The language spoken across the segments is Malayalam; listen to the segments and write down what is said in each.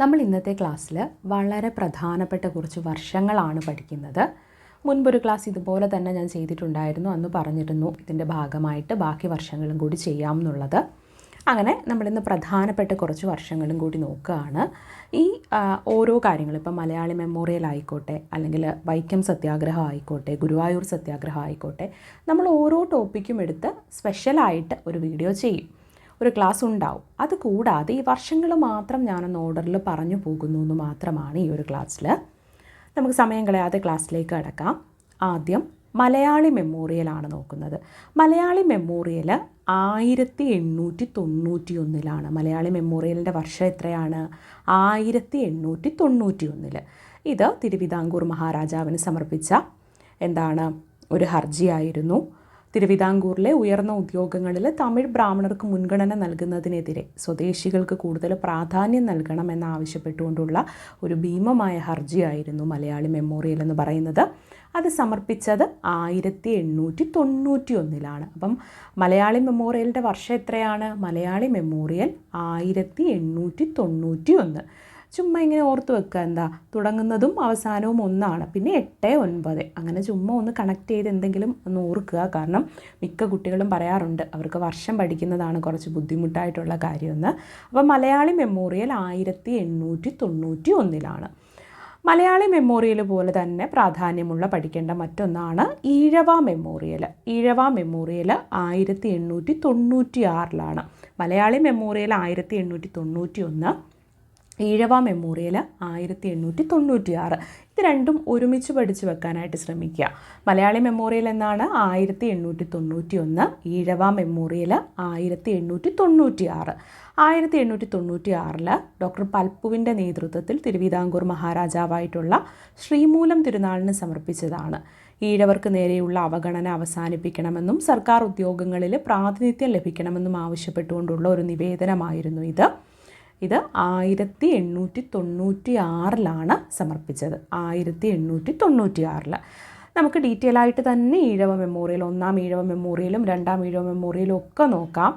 നമ്മൾ ഇന്നത്തെ ക്ലാസ്സിൽ വളരെ പ്രധാനപ്പെട്ട കുറച്ച് വർഷങ്ങളാണ് പഠിക്കുന്നത്. മുൻപൊരു ക്ലാസ് ഇതുപോലെ തന്നെ ഞാൻ ചെയ്തിട്ടുണ്ടായിരുന്നു. അന്ന് പറഞ്ഞിരുന്നു ഇതിന്റെ ഭാഗമായിട്ട് ബാക്കി വർഷങ്ങളും കൂടി ചെയ്യാം എന്നുള്ളത്. അങ്ങനെ നമ്മളിന്ന് പ്രധാനപ്പെട്ട കുറച്ച് വർഷങ്ങളും കൂടി നോക്കുകയാണ്. ഈ ഓരോ കാര്യങ്ങൾ ഇപ്പം മലയാളി മെമ്മോറിയൽ ആയിക്കോട്ടെ അല്ലെങ്കിൽ വൈക്കം സത്യാഗ്രഹം ആയിക്കോട്ടെ ഗുരുവായൂർ സത്യാഗ്രഹം ആയിക്കോട്ടെ നമ്മൾ ഓരോ ടോപ്പിക്കും എടുത്ത് സ്പെഷ്യലായിട്ട് ഒരു വീഡിയോ ചെയ്യും. ഒരു ക്ലാസ് ഉണ്ടാവും. അത് കൂടാതെ ഈ വർഷങ്ങൾ മാത്രം ഞാനൊന്ന് ഓർഡറിൽ പറഞ്ഞു പോകുന്നു എന്ന് മാത്രമാണ് ഈ ഒരു ക്ലാസ്സിൽ നമുക്ക് സമയം കളയാതെ ക്ലാസ്സിലേക്ക് കടക്കാം. ആദ്യം മലയാളി മെമ്മോറിയലാണ് നോക്കുന്നത്. മലയാളി മെമ്മോറിയൽ ആയിരത്തി എണ്ണൂറ്റി തൊണ്ണൂറ്റി ഒന്നിലാണ് മലയാളി മെമ്മോറിയലിന്റെ വർഷം എത്രയാണ്? ആയിരത്തി എണ്ണൂറ്റി തൊണ്ണൂറ്റി ഒന്നിൽ ഇത് തിരുവിതാംകൂർ മഹാരാജാവിന് സമർപ്പിച്ച എന്താണ്? ഒരു ഹർജിയായിരുന്നു. തിരുവിതാംകൂറിലെ ഉയർന്ന ഉദ്യോഗങ്ങളിൽ തമിഴ് ബ്രാഹ്മണർക്ക് മുൻഗണന നൽകുന്നതിനെതിരെ സ്വദേശികൾക്ക് കൂടുതൽ പ്രാധാന്യം നൽകണമെന്ന് ആവശ്യപ്പെട്ടുകൊണ്ടുള്ള ഒരു ഭീമമായ ഹർജിയായിരുന്നു മലയാളി മെമ്മോറിയൽ എന്ന് പറയുന്നത്. അത് സമർപ്പിച്ചത് ആയിരത്തി എണ്ണൂറ്റി തൊണ്ണൂറ്റി ഒന്നിലാണ് അപ്പം മലയാളി മെമ്മോറിയലിന്റെ വർഷം എത്രയാണ്? മലയാളി മെമ്മോറിയൽ ആയിരത്തി എണ്ണൂറ്റി തൊണ്ണൂറ്റി ഒന്ന് ചുമ്മാ ഇങ്ങനെ ഓർത്ത് വെക്കുക എന്താ? തുടങ്ങുന്നതും അവസാനവും ഒന്നാണ്. പിന്നെ എട്ട് ഒൻപത്. അങ്ങനെ ചുമ്മാ ഒന്ന് കണക്ട് ചെയ്ത് എന്തെങ്കിലും ഒന്ന് ഓർക്കുക. കാരണം മിക്ക കുട്ടികളും പറയാറുണ്ട് അവർക്ക് വർഷം പഠിക്കുന്നതാണ് കുറച്ച് ബുദ്ധിമുട്ടായിട്ടുള്ള കാര്യമെന്ന്. അപ്പോൾ മലയാളി മെമ്മോറിയൽ ആയിരത്തി എണ്ണൂറ്റി തൊണ്ണൂറ്റി ഒന്നിലാണ്. മലയാളി മെമ്മോറിയൽ പോലെ തന്നെ പ്രാധാന്യമുള്ള പഠിക്കേണ്ട മറ്റൊന്നാണ് ഈഴവ മെമ്മോറിയൽ. ഈഴവ മെമ്മോറിയൽ ആയിരത്തി എണ്ണൂറ്റി തൊണ്ണൂറ്റി ആറിലാണ് മലയാളി മെമ്മോറിയൽ ആയിരത്തി എണ്ണൂറ്റി തൊണ്ണൂറ്റി ഒന്ന് ഈഴവ മെമ്മോറിയൽ ആയിരത്തി എണ്ണൂറ്റി തൊണ്ണൂറ്റി ആറ് ഇത് രണ്ടും ഒരുമിച്ച് പഠിച്ചു വെക്കാനായിട്ട് ശ്രമിക്കുക. മലയാളി മെമ്മോറിയൽ എന്നാണ് ആയിരത്തി എണ്ണൂറ്റി തൊണ്ണൂറ്റി ഒന്ന് ഈഴവ മെമ്മോറിയൽ ആയിരത്തി എണ്ണൂറ്റി തൊണ്ണൂറ്റി ആറ് ആയിരത്തി എണ്ണൂറ്റി തൊണ്ണൂറ്റി ആറിൽ ഡോക്ടർ പൽപ്പുവിന്റെ നേതൃത്വത്തിൽ തിരുവിതാംകൂർ മഹാരാജാവായിട്ടുള്ള ശ്രീമൂലം തിരുനാളിന് സമർപ്പിച്ചതാണ്. ഈഴവർക്ക് നേരെയുള്ള അവഗണന അവസാനിപ്പിക്കണമെന്നും സർക്കാർ ഉദ്യോഗങ്ങളിൽ പ്രാതിനിധ്യം ലഭിക്കണമെന്നും ആവശ്യപ്പെട്ടുകൊണ്ടുള്ള ഒരു നിവേദനമായിരുന്നു ഇത്. ഇത് ആയിരത്തി എണ്ണൂറ്റി തൊണ്ണൂറ്റി ആറിലാണ് സമർപ്പിച്ചത്. ആയിരത്തി എണ്ണൂറ്റി തൊണ്ണൂറ്റി ആറിൽ നമുക്ക് ഡീറ്റെയിൽ ആയിട്ട് തന്നെ ഈഴവ മെമ്മോറിയൽ ഒന്നാം ഈഴവ മെമ്മോറിയലും രണ്ടാം ഈഴവ മെമ്മോറിയലും ഒക്കെ നോക്കാം.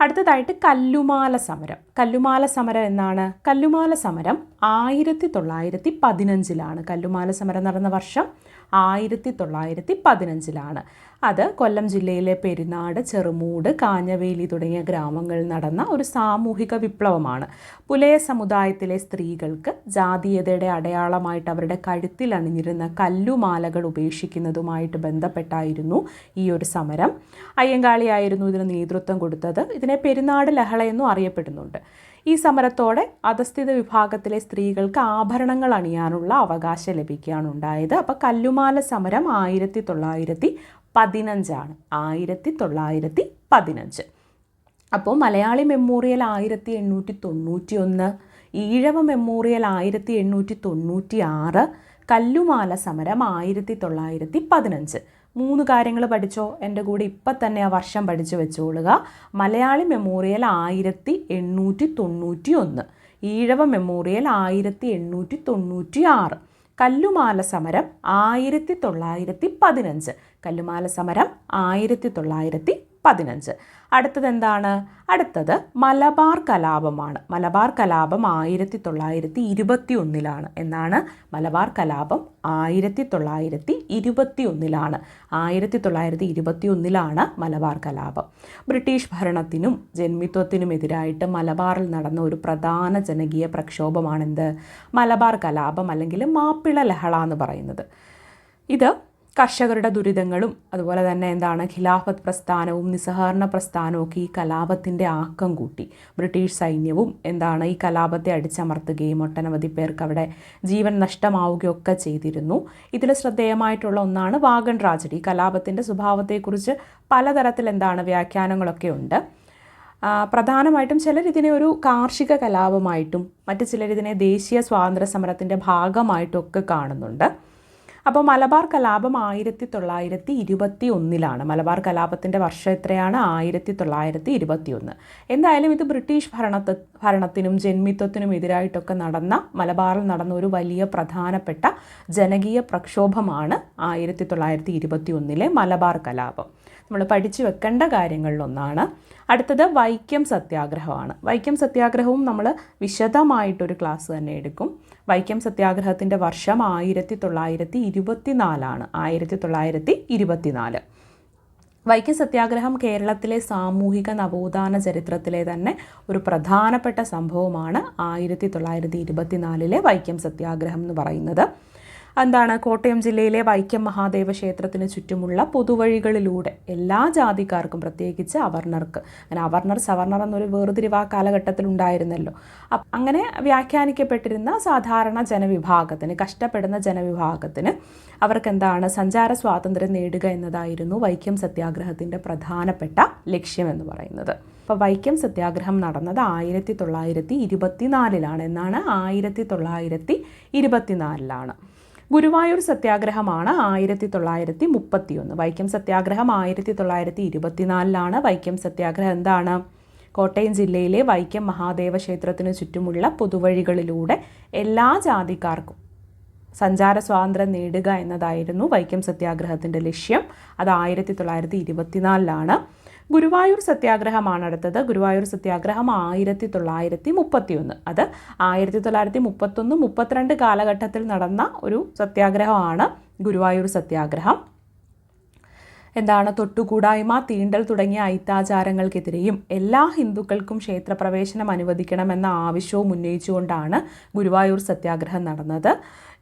അടുത്തതായിട്ട് കല്ലുമാല സമരം. കല്ലുമാല സമരം എന്നാണ്? കല്ലുമാല സമരം ആയിരത്തി തൊള്ളായിരത്തി പതിനഞ്ചിലാണ്. കല്ലുമാല സമരം നടന്ന വർഷം ആയിരത്തി തൊള്ളായിരത്തി പതിനഞ്ചിലാണ്. അത് കൊല്ലം ജില്ലയിലെ പെരിനാട് ചെറുമൂട് കാഞ്ഞവേലി തുടങ്ങിയ ഗ്രാമങ്ങളിൽ നടന്ന ഒരു സാമൂഹിക വിപ്ലവമാണ്. പുലയ സമുദായത്തിലെ സ്ത്രീകൾക്ക് ജാതീയതയുടെ അടയാളമായിട്ട് അവരുടെ കഴുത്തിൽ അണിഞ്ഞിരുന്ന കല്ലുമാലകൾ ഉപേക്ഷിക്കുന്നതുമായിട്ട് ബന്ധപ്പെട്ടായിരുന്നു ഈ ഒരു സമരം. അയ്യങ്കാളിയായിരുന്നു ഇതിന് നേതൃത്വം കൊടുത്തത്. ഇതിനെ പെരുന്നാട് ലഹള എന്നും അറിയപ്പെടുന്നുണ്ട്. ഈ സമരത്തോടെ അധസ്ഥിത വിഭാഗത്തിലെ സ്ത്രീകൾക്ക് ആഭരണങ്ങൾ അണിയാനുള്ള അവകാശം ലഭിക്കുകയാണ് ഉണ്ടായത്. അപ്പോൾ കല്ലുമാല സമരം ആയിരത്തി തൊള്ളായിരത്തി പതിനഞ്ചാണ്. ആയിരത്തി തൊള്ളായിരത്തി പതിനഞ്ച് അപ്പോൾ മലയാളി മെമ്മോറിയൽ ആയിരത്തി എണ്ണൂറ്റി തൊണ്ണൂറ്റി ഒന്ന് ഈഴവ മെമ്മോറിയൽ ആയിരത്തി എണ്ണൂറ്റി തൊണ്ണൂറ്റി ആറ് കല്ലുമാല സമരം ആയിരത്തി തൊള്ളായിരത്തി പതിനഞ്ച് മൂന്ന് കാര്യങ്ങൾ പഠിച്ചോ? എന്റെ കൂടെ ഇപ്പം തന്നെ ആ വർഷം പഠിച്ചു വെച്ചോളുക. മലയാളി മെമ്മോറിയൽ ആയിരത്തി എണ്ണൂറ്റി തൊണ്ണൂറ്റി ഒന്ന് ഈഴവ മെമ്മോറിയൽ ആയിരത്തി എണ്ണൂറ്റി തൊണ്ണൂറ്റി ആറ് കല്ലുമാല സമരം ആയിരത്തി തൊള്ളായിരത്തി പതിനഞ്ച്. കല്ലുമാല സമരം ആയിരത്തി തൊള്ളായിരത്തി പതിനഞ്ച്. അടുത്തത് എന്താണ് അടുത്തത് മലബാർ കലാപമാണ്. മലബാർ കലാപം ആയിരത്തി തൊള്ളായിരത്തി ഇരുപത്തി ഒന്നിലാണ് എന്നാണ്? മലബാർ കലാപം ആയിരത്തി തൊള്ളായിരത്തി ഇരുപത്തി ഒന്നിലാണ് ആയിരത്തി തൊള്ളായിരത്തി ഇരുപത്തി ഒന്നിലാണ് മലബാർ കലാപം. ബ്രിട്ടീഷ് ഭരണത്തിനും ജന്മിത്വത്തിനും എതിരായിട്ട് മലബാറിൽ നടന്ന ഒരു പ്രധാന ജനകീയ പ്രക്ഷോഭമാണെന്ത്? മലബാർ കലാപം അല്ലെങ്കിൽ മാപ്പിള ലഹള എന്ന് പറയുന്നത്. ഇത് കർഷകരുടെ ദുരിതങ്ങളും അതുപോലെ തന്നെ എന്താണ് ഖിലാഫത്ത് പ്രസ്ഥാനവും നിസ്സഹകരണ പ്രസ്ഥാനവും ഒക്കെ ഈ കലാപത്തിന്റെ ആക്കം കൂട്ടി. ബ്രിട്ടീഷ് സൈന്യവും എന്താണ് ഈ കലാപത്തെ അടിച്ചമർത്തുകയും ഒട്ടനവധി പേർക്ക് അവിടെ ജീവൻ നഷ്ടമാവുകയൊക്കെ ചെയ്തിരുന്നു. ഇതിൽ ശ്രദ്ധേയമായിട്ടുള്ള ഒന്നാണ് വാഗൺ ട്രാജഡി. കലാപത്തിന്റെ സ്വഭാവത്തെക്കുറിച്ച് പലതരത്തിൽ എന്താണ് വ്യാഖ്യാനങ്ങളൊക്കെ ഉണ്ട്. പ്രധാനമായിട്ടും ചിലർ ഇതിനെ ഒരു കാർഷിക കലാപമായിട്ടും മറ്റു ചിലർ ഇതിനെ ദേശീയ സ്വാതന്ത്ര്യ സമരത്തിന്റെ ഭാഗമായിട്ടും ഒക്കെ കാണുന്നുണ്ട്. അപ്പോൾ മലബാർ കലാപം ആയിരത്തി തൊള്ളായിരത്തി ഇരുപത്തി ഒന്നിലാണ് മലബാർ കലാപത്തിന്റെ വർഷം എത്രയാണ്? ആയിരത്തി തൊള്ളായിരത്തി ഇരുപത്തി ഒന്ന് എന്തായാലും ഇത് ബ്രിട്ടീഷ് ഭരണ ഭരണത്തിനും ജന്മിത്വത്തിനും എതിരായിട്ടൊക്കെ നടന്ന മലബാറിൽ നടന്ന ഒരു വലിയ പ്രധാനപ്പെട്ട ജനകീയ പ്രക്ഷോഭമാണ് ആയിരത്തി തൊള്ളായിരത്തി ഇരുപത്തി ഒന്നിലെ മലബാർ കലാപം. നമ്മൾ പഠിച്ചു വെക്കേണ്ട കാര്യങ്ങളിലൊന്നാണ്. അടുത്തത് വൈക്കം സത്യാഗ്രഹമാണ്. വൈക്കം സത്യാഗ്രഹവും നമ്മൾ വിശദമായിട്ടൊരു ക്ലാസ് തന്നെ എടുക്കും. വൈക്കം സത്യാഗ്രഹത്തിന്റെ വർഷം ആയിരത്തി തൊള്ളായിരത്തി ഇരുപത്തി നാലാണ് ആയിരത്തി തൊള്ളായിരത്തി ഇരുപത്തിനാല് വൈക്കം സത്യാഗ്രഹം കേരളത്തിലെ സാമൂഹിക നവോത്ഥാന ചരിത്രത്തിലെ തന്നെ ഒരു പ്രധാനപ്പെട്ട സംഭവമാണ് ആയിരത്തി തൊള്ളായിരത്തി ഇരുപത്തിനാലിലെ വൈക്കം സത്യാഗ്രഹം എന്ന് പറയുന്നത്. എന്താണ് കോട്ടയം ജില്ലയിലെ വൈക്കം മഹാദേവ ക്ഷേത്രത്തിന് ചുറ്റുമുള്ള പൊതുവഴികളിലൂടെ എല്ലാ ജാതിക്കാർക്കും പ്രത്യേകിച്ച് അവർണർക്ക്. അങ്ങനെ അവർണർ സവർണർ എന്നൊരു വേർതിരിവ് കാലഘട്ടത്തിൽ ഉണ്ടായിരുന്നല്ലോ. അങ്ങനെ വ്യാഖ്യാനിക്കപ്പെട്ടിരുന്ന സാധാരണ ജനവിഭാഗത്തിന് കഷ്ടപ്പെടുന്ന ജനവിഭാഗത്തിന് അവർക്ക് എന്താണ് സഞ്ചാര സ്വാതന്ത്ര്യം നേടുക എന്നതായിരുന്നു വൈക്കം സത്യാഗ്രഹത്തിന്റെ പ്രധാനപ്പെട്ട ലക്ഷ്യമെന്ന് പറയുന്നത്. അപ്പോൾ വൈക്കം സത്യാഗ്രഹം നടന്നത് ആയിരത്തി തൊള്ളായിരത്തി ഇരുപത്തിനാലിലാണ്. എന്നാണ്? ആയിരത്തി തൊള്ളായിരത്തി ഇരുപത്തിനാലിലാണ്. ഗുരുവായൂർ സത്യാഗ്രഹമാണ് ആയിരത്തി തൊള്ളായിരത്തി മുപ്പത്തിയൊന്ന് വൈക്കം സത്യാഗ്രഹം ആയിരത്തി തൊള്ളായിരത്തി ഇരുപത്തിനാലിലാണ് വൈക്കം സത്യാഗ്രഹം എന്താണ്? കോട്ടയം ജില്ലയിലെ വൈക്കം മഹാദേവ ക്ഷേത്രത്തിനു ചുറ്റുമുള്ള പൊതുവഴികളിലൂടെ എല്ലാ ജാതിക്കാർക്കും സഞ്ചാര സ്വാതന്ത്ര്യം നേടുക എന്നതായിരുന്നു വൈക്കം സത്യാഗ്രഹത്തിന്റെ ലക്ഷ്യം. അത് ആയിരത്തി തൊള്ളായിരത്തി ഇരുപത്തിനാലിലാണ് ഗുരുവായൂർ സത്യാഗ്രഹമാണ് അടുത്തത്. ഗുരുവായൂർ സത്യാഗ്രഹം ആയിരത്തി തൊള്ളായിരത്തി മുപ്പത്തിയൊന്ന് അത് ആയിരത്തി തൊള്ളായിരത്തി മുപ്പത്തൊന്ന് മുപ്പത്തിരണ്ട് കാലഘട്ടത്തിൽ നടന്ന ഒരു സത്യാഗ്രഹമാണ് ഗുരുവായൂർ സത്യാഗ്രഹം. എന്താണ്? തൊട്ടുകൂടായ്മ തീണ്ടൽ തുടങ്ങിയ ഐത്താചാരങ്ങൾക്കെതിരെയും എല്ലാ ഹിന്ദുക്കൾക്കും ക്ഷേത്രപ്രവേശനം അനുവദിക്കണമെന്ന ആവശ്യവും ഉന്നയിച്ചുകൊണ്ടാണ് ഗുരുവായൂർ സത്യാഗ്രഹം നടന്നത്.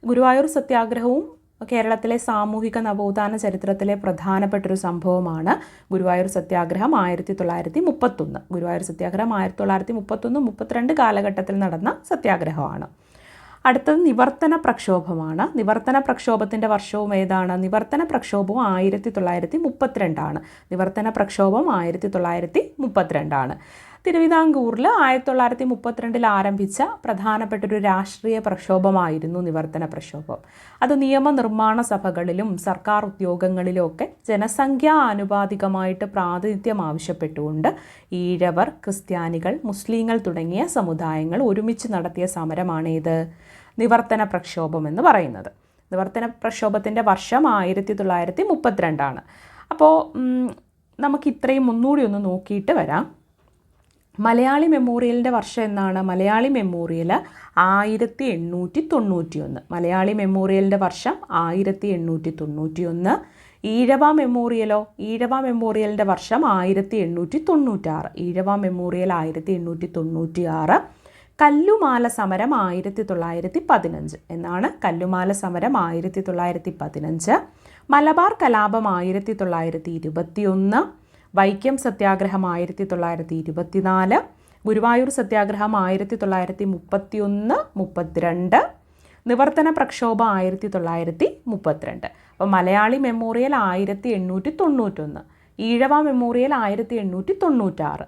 ഗുരുവായൂർ സത്യാഗ്രഹവും കേരളത്തിലെ സാമൂഹിക നവോത്ഥാന ചരിത്രത്തിലെ പ്രധാനപ്പെട്ടൊരു സംഭവമാണ് ഗുരുവായൂർ സത്യാഗ്രഹം ആയിരത്തി തൊള്ളായിരത്തി മുപ്പത്തൊന്ന്. ഗുരുവായൂർ സത്യാഗ്രഹം ആയിരത്തി തൊള്ളായിരത്തി മുപ്പത്തൊന്ന് മുപ്പത്തിരണ്ട് കാലഘട്ടത്തിൽ നടന്ന സത്യാഗ്രഹമാണ്. അടുത്തത് നിവർത്തന പ്രക്ഷോഭമാണ്. നിവർത്തന പ്രക്ഷോഭത്തിന്റെ വർഷവും ഏതാണ്? നിവർത്തന പ്രക്ഷോഭവും ആയിരത്തി തൊള്ളായിരത്തി മുപ്പത്തിരണ്ടാണ്. നിവർത്തന പ്രക്ഷോഭം ആയിരത്തി തൊള്ളായിരത്തി മുപ്പത്തിരണ്ടാണ്. തിരുവിതാംകൂറിൽ ആയിരത്തി തൊള്ളായിരത്തി മുപ്പത്തിരണ്ടിൽ ആരംഭിച്ച പ്രധാനപ്പെട്ടൊരു രാഷ്ട്രീയ പ്രക്ഷോഭമായിരുന്നു നിവർത്തന പ്രക്ഷോഭം. അത് നിയമനിർമ്മാണ സഭകളിലും സർക്കാർ ഉദ്യോഗങ്ങളിലും ഒക്കെ ജനസംഖ്യാ ആനുപാതികമായിട്ട് പ്രാതിനിധ്യം ആവശ്യപ്പെട്ടുകൊണ്ട് ഈഴവർ ക്രിസ്ത്യാനികൾ മുസ്ലിങ്ങൾ തുടങ്ങിയ സമുദായങ്ങൾ ഒരുമിച്ച് നടത്തിയ സമരമാണേത്? നിവർത്തന പ്രക്ഷോഭം എന്ന് പറയുന്നത്. നിവർത്തന പ്രക്ഷോഭത്തിന്റെ വർഷം ആയിരത്തി തൊള്ളായിരത്തി മുപ്പത്തിരണ്ടാണ് അപ്പോൾ നമുക്ക് ഇത്രയും ഒന്നുകൂടി ഒന്ന് നോക്കിയിട്ട് വരാം. മലയാളി മെമ്മോറിയലിന്റെ വർഷം എന്നാണ്? മലയാളി മെമ്മോറിയൽ ആയിരത്തി എണ്ണൂറ്റി തൊണ്ണൂറ്റി ഒന്ന് മലയാളി മെമ്മോറിയലിന്റെ വർഷം ആയിരത്തി എണ്ണൂറ്റി തൊണ്ണൂറ്റി ഒന്ന് ഈഴവ മെമ്മോറിയലോ? ഈഴവ മെമ്മോറിയലിന്റെ വർഷം ആയിരത്തി എണ്ണൂറ്റി തൊണ്ണൂറ്റാറ് ഈഴവ മെമ്മോറിയൽ ആയിരത്തി എണ്ണൂറ്റി തൊണ്ണൂറ്റി ആറ് കല്ലുമാല സമരം ആയിരത്തി തൊള്ളായിരത്തി പതിനഞ്ച് എന്നാണ് കല്ലുമാല സമരം ആയിരത്തി തൊള്ളായിരത്തി പതിനഞ്ച് മലബാർ കലാപം ആയിരത്തി തൊള്ളായിരത്തി ഇരുപത്തി ഒന്ന് വൈക്കം സത്യാഗ്രഹം ആയിരത്തി തൊള്ളായിരത്തി ഇരുപത്തിനാല് ഗുരുവായൂർ സത്യാഗ്രഹം ആയിരത്തി തൊള്ളായിരത്തി മുപ്പത്തി ഒന്ന് മുപ്പത്തിരണ്ട് നിവർത്തന പ്രക്ഷോഭം ആയിരത്തി തൊള്ളായിരത്തി മുപ്പത്തിരണ്ട് അപ്പോൾ മലയാളി മെമ്മോറിയൽ ആയിരത്തി എണ്ണൂറ്റി തൊണ്ണൂറ്റൊന്ന് ഈഴവ മെമ്മോറിയൽ ആയിരത്തി എണ്ണൂറ്റി തൊണ്ണൂറ്റാറ്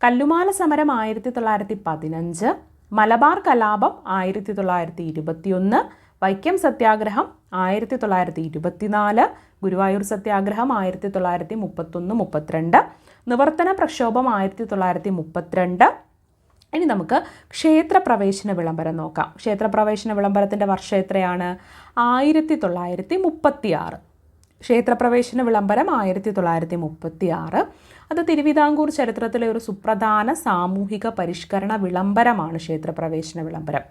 കല്ലുമാല സമരം ആയിരത്തി തൊള്ളായിരത്തി പതിനഞ്ച് മലബാർ കലാപം ആയിരത്തി തൊള്ളായിരത്തി ഇരുപത്തിയൊന്ന് വൈക്കം സത്യാഗ്രഹം ആയിരത്തി തൊള്ളായിരത്തി ഇരുപത്തിനാല് ഗുരുവായൂർ സത്യാഗ്രഹം ആയിരത്തി തൊള്ളായിരത്തി മുപ്പത്തൊന്ന് മുപ്പത്തിരണ്ട് നിവർത്തന പ്രക്ഷോഭം ആയിരത്തി തൊള്ളായിരത്തി മുപ്പത്തിരണ്ട് ഇനി നമുക്ക് ക്ഷേത്രപ്രവേശന വിളംബരം നോക്കാം. ക്ഷേത്രപ്രവേശന വിളംബരത്തിന്റെ വർഷം എത്രയാണ്? ആയിരത്തി തൊള്ളായിരത്തി മുപ്പത്തി ആറ് ക്ഷേത്രപ്രവേശന വിളംബരം ആയിരത്തി തൊള്ളായിരത്തി മുപ്പത്തി ആറ് അത് തിരുവിതാംകൂർ ചരിത്രത്തിലെ ഒരു സുപ്രധാന സാമൂഹിക പരിഷ്കരണ വിളംബരമാണ് ക്ഷേത്രപ്രവേശന വിളംബരം.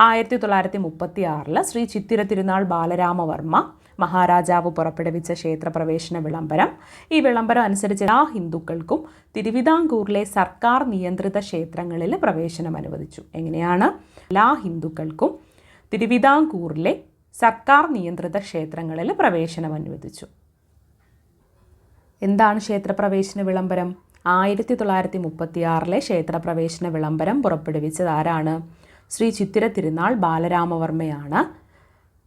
ആയിരത്തി തൊള്ളായിരത്തി മുപ്പത്തി ആറിൽ ശ്രീ ചിത്തിര തിരുനാൾ ബാലരാമവർമ്മ മഹാരാജാവ് പുറപ്പെടുവിച്ച ക്ഷേത്രപ്രവേശന വിളംബരം. ഈ വിളംബരം അനുസരിച്ച് എല്ലാ ഹിന്ദുക്കൾക്കും തിരുവിതാംകൂറിലെ സർക്കാർ നിയന്ത്രിത ക്ഷേത്രങ്ങളിൽ പ്രവേശനം അനുവദിച്ചു. എങ്ങനെയാണ്? എല്ലാ ഹിന്ദുക്കൾക്കും തിരുവിതാംകൂറിലെ സർക്കാർ നിയന്ത്രിത ക്ഷേത്രങ്ങളിൽ പ്രവേശനം അനുവദിച്ചു. എന്താണ് ക്ഷേത്രപ്രവേശന വിളംബരം? ആയിരത്തി തൊള്ളായിരത്തി മുപ്പത്തി ആറിലെ ക്ഷേത്രപ്രവേശന വിളംബരം പുറപ്പെടുവിച്ചത് ആരാണ്? ശ്രീ ചിത്തിര തിരുനാൾ ബാലരാമവർമ്മയാണ്.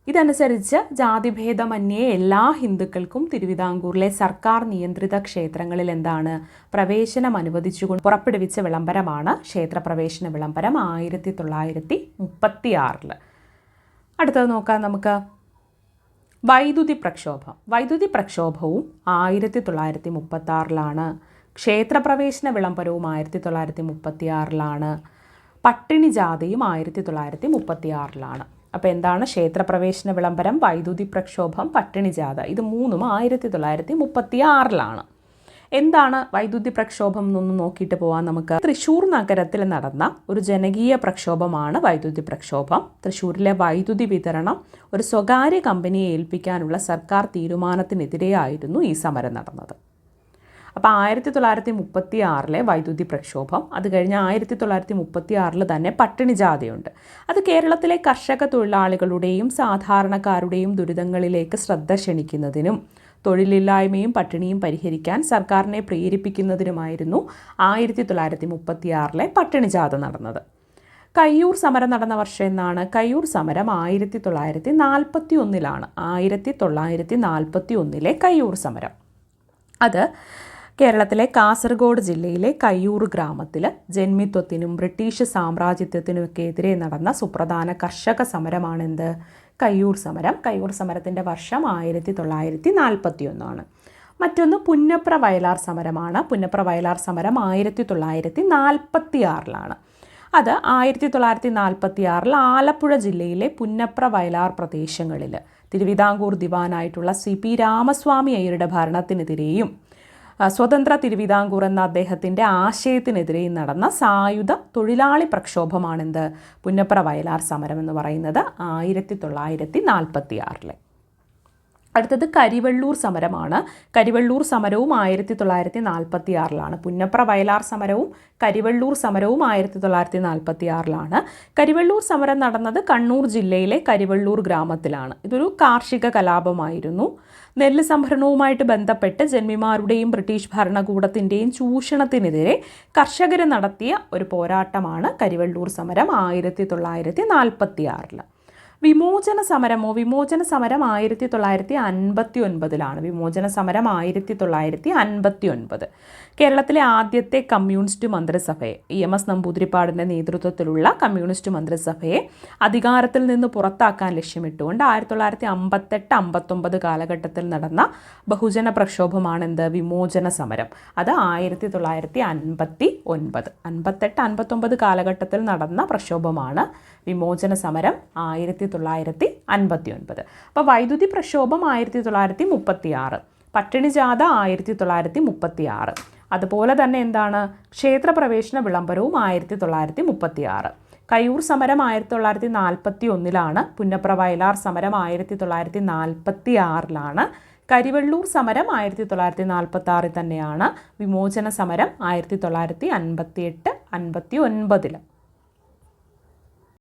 ഇതനുസരിച്ച് ജാതിഭേദമന്യേ എല്ലാ ഹിന്ദുക്കൾക്കും തിരുവിതാംകൂറിലെ സർക്കാർ നിയന്ത്രിത ക്ഷേത്രങ്ങളിൽ എന്താണ്? പ്രവേശനം അനുവദിച്ചുകൊണ്ട് പുറപ്പെടുവിച്ച വിളംബരമാണ് ക്ഷേത്രപ്രവേശന വിളംബരം ആയിരത്തി തൊള്ളായിരത്തി മുപ്പത്തി ആറിൽ അടുത്തത് നോക്കാം നമുക്ക്. വൈദ്യുതി പ്രക്ഷോഭം. വൈദ്യുതി പ്രക്ഷോഭവും ആയിരത്തി തൊള്ളായിരത്തി മുപ്പത്തി ആറിലാണ് ക്ഷേത്രപ്രവേശന വിളംബരവും ആയിരത്തി തൊള്ളായിരത്തി മുപ്പത്തി ആറിലാണ് പട്ടിണി ജാഥയും ആയിരത്തി തൊള്ളായിരത്തി മുപ്പത്തി ആറിലാണ് അപ്പോൾ എന്താണ് ക്ഷേത്രപ്രവേശന വിളംബരം വൈദ്യുതി പ്രക്ഷോഭം പട്ടിണി ജാഥ? ഇത് മൂന്നും ആയിരത്തി തൊള്ളായിരത്തി മുപ്പത്തി ആറിലാണ് എന്താണ് വൈദ്യുതി പ്രക്ഷോഭം എന്നൊന്ന് നോക്കിയിട്ട് പോവാം നമുക്ക്. തൃശൂർ നഗരത്തിൽ നടന്ന ഒരു ജനകീയ പ്രക്ഷോഭമാണ് വൈദ്യുതി പ്രക്ഷോഭം. തൃശൂരിലെ വൈദ്യുതി വിതരണം ഒരു സ്വകാര്യ കമ്പനിയെ ഏൽപ്പിക്കാനുള്ള സർക്കാർ തീരുമാനത്തിനെതിരെയായിരുന്നു ഈ സമരം നടന്നത്. അപ്പോൾ ആയിരത്തി തൊള്ളായിരത്തി മുപ്പത്തി ആറിലെ വൈദ്യുതി പ്രക്ഷോഭം അത് കഴിഞ്ഞ് ആയിരത്തി തൊള്ളായിരത്തി മുപ്പത്തി ആറിൽ തന്നെ പട്ടിണി ജാഥയുണ്ട്. അത് കേരളത്തിലെ കർഷക തൊഴിലാളികളുടെയും സാധാരണക്കാരുടെയും ദുരിതങ്ങളിലേക്ക് ശ്രദ്ധ ക്ഷണിക്കുന്നതിനും തൊഴിലില്ലായ്മയും പട്ടിണിയും പരിഹരിക്കാൻ സർക്കാരിനെ പ്രേരിപ്പിക്കുന്നതിനുമായിരുന്നു ആയിരത്തി തൊള്ളായിരത്തി മുപ്പത്തിയാറിലെ പട്ടിണിജാഥ പട്ടിണി ജാഥ നടന്നത്. കയ്യൂർ സമരം നടന്ന വർഷം എന്നാണ്. കയ്യൂർ സമരം ആയിരത്തി തൊള്ളായിരത്തി നാൽപ്പത്തി ഒന്നിലാണ് ആയിരത്തി തൊള്ളായിരത്തി നാൽപ്പത്തി ഒന്നിലെ കയ്യൂർ സമരം. അത് കേരളത്തിലെ കാസർഗോഡ് ജില്ലയിലെ കയ്യൂർ ഗ്രാമത്തിൽ ജന്മിത്വത്തിനും ബ്രിട്ടീഷ് സാമ്രാജ്യത്വത്തിനുമൊക്കെ എതിരെ നടന്ന സുപ്രധാന കർഷക സമരമാണെന്ത്? കയ്യൂർ സമരം കയ്യൂർ സമരത്തിന്റെ വർഷം ആയിരത്തി തൊള്ളായിരത്തി നാൽപ്പത്തി ഒന്നാണ് മറ്റൊന്ന് പുന്നപ്ര വയലാർ സമരമാണ്. പുന്നപ്ര വയലാർ സമരം ആയിരത്തി തൊള്ളായിരത്തി നാൽപ്പത്തി ആറിലാണ് അത് ആയിരത്തി തൊള്ളായിരത്തി നാൽപ്പത്തി ആറിൽ ആലപ്പുഴ ജില്ലയിലെ പുന്നപ്ര വയലാർ പ്രദേശങ്ങളിൽ തിരുവിതാംകൂർ ദിവാനായിട്ടുള്ള സി പി രാമസ്വാമി അയ്യരുടെ ഭരണത്തിനെതിരെയും സ്വതന്ത്ര തിരുവിതാംകൂർ എന്ന അദ്ദേഹത്തിന്റെ ആശയത്തിനെതിരെ നടന്ന സായുധ തൊഴിലാളി പ്രക്ഷോഭമാണെന്ത് പുന്നപ്ര വയലാർ സമരം എന്ന് പറയുന്നത് ആയിരത്തി തൊള്ളായിരത്തി നാൽപ്പത്തി ആറിലെ അടുത്തത് കരിവെള്ളൂർ സമരമാണ്. കരിവെള്ളൂർ സമരവും ആയിരത്തി തൊള്ളായിരത്തി നാൽപ്പത്തി ആറിലാണ് പുന്നപ്ര വയലാർ സമരവും കരിവെള്ളൂർ സമരവും ആയിരത്തി തൊള്ളായിരത്തി നാൽപ്പത്തി ആറിലാണ് കരിവെള്ളൂർ സമരം നടന്നത് കണ്ണൂർ ജില്ലയിലെ കരിവെള്ളൂർ ഗ്രാമത്തിലാണ്. ഇതൊരു കാർഷിക കലാപമായിരുന്നു. നെല്ല് സംഭരണവുമായിട്ട് ബന്ധപ്പെട്ട് ജന്മിമാരുടെയും ബ്രിട്ടീഷ് ഭരണകൂടത്തിന്റെയും ചൂഷണത്തിനെതിരെ കർഷകർ നടത്തിയ ഒരു പോരാട്ടമാണ് കരിവെള്ളൂർ സമരം ആയിരത്തി തൊള്ളായിരത്തി നാൽപ്പത്തി ആറിൽ വിമോചന സമരമോ വിമോചന സമരം ആയിരത്തി തൊള്ളായിരത്തി അൻപത്തി ഒൻപതിലാണ് വിമോചന സമരം ആയിരത്തി തൊള്ളായിരത്തി അൻപത്തി ഒൻപത് കേരളത്തിലെ ആദ്യത്തെ കമ്മ്യൂണിസ്റ്റ് മന്ത്രിസഭയെ ഇ എം എസ് നമ്പൂതിരിപ്പാടിന്റെ നേതൃത്വത്തിലുള്ള കമ്മ്യൂണിസ്റ്റ് മന്ത്രിസഭയെ അധികാരത്തിൽ നിന്ന് പുറത്താക്കാൻ ലക്ഷ്യമിട്ടുകൊണ്ട് ആയിരത്തി തൊള്ളായിരത്തി അമ്പത്തെട്ട് അമ്പത്തൊമ്പത് കാലഘട്ടത്തിൽ നടന്ന ബഹുജന പ്രക്ഷോഭമാണ് എന്ത് വിമോചന സമരം. അത് ആയിരത്തി തൊള്ളായിരത്തി അൻപത്തി ഒൻപത് അൻപത്തെട്ട് അൻപത്തൊമ്പത് കാലഘട്ടത്തിൽ നടന്ന പ്രക്ഷോഭമാണ് വിമോചന സമരം ആയിരത്തി തൊള്ളായിരത്തി അൻപത്തി ഒൻപത് അപ്പോൾ വൈദ്യുതി പ്രക്ഷോഭം ആയിരത്തി തൊള്ളായിരത്തി മുപ്പത്തി ആറ് പട്ടിണിജാത ആയിരത്തി തൊള്ളായിരത്തി മുപ്പത്തി ആറ് അതുപോലെ തന്നെ എന്താണ്? ക്ഷേത്രപ്രവേശന വിളംബരവും ആയിരത്തി തൊള്ളായിരത്തി മുപ്പത്തി ആറ് കയ്യൂർ സമരം ആയിരത്തി തൊള്ളായിരത്തി നാൽപ്പത്തി ഒന്നിലാണ് പുന്നപ്ര വയലാർ സമരം ആയിരത്തി തൊള്ളായിരത്തി നാൽപ്പത്തി ആറിലാണ് കരിവെള്ളൂർ സമരം ആയിരത്തി തൊള്ളായിരത്തി നാൽപ്പത്തി ആറിൽ തന്നെയാണ്. വിമോചന സമരം ആയിരത്തി തൊള്ളായിരത്തി അൻപത്തി എട്ട് അൻപത്തി ഒൻപതിൽ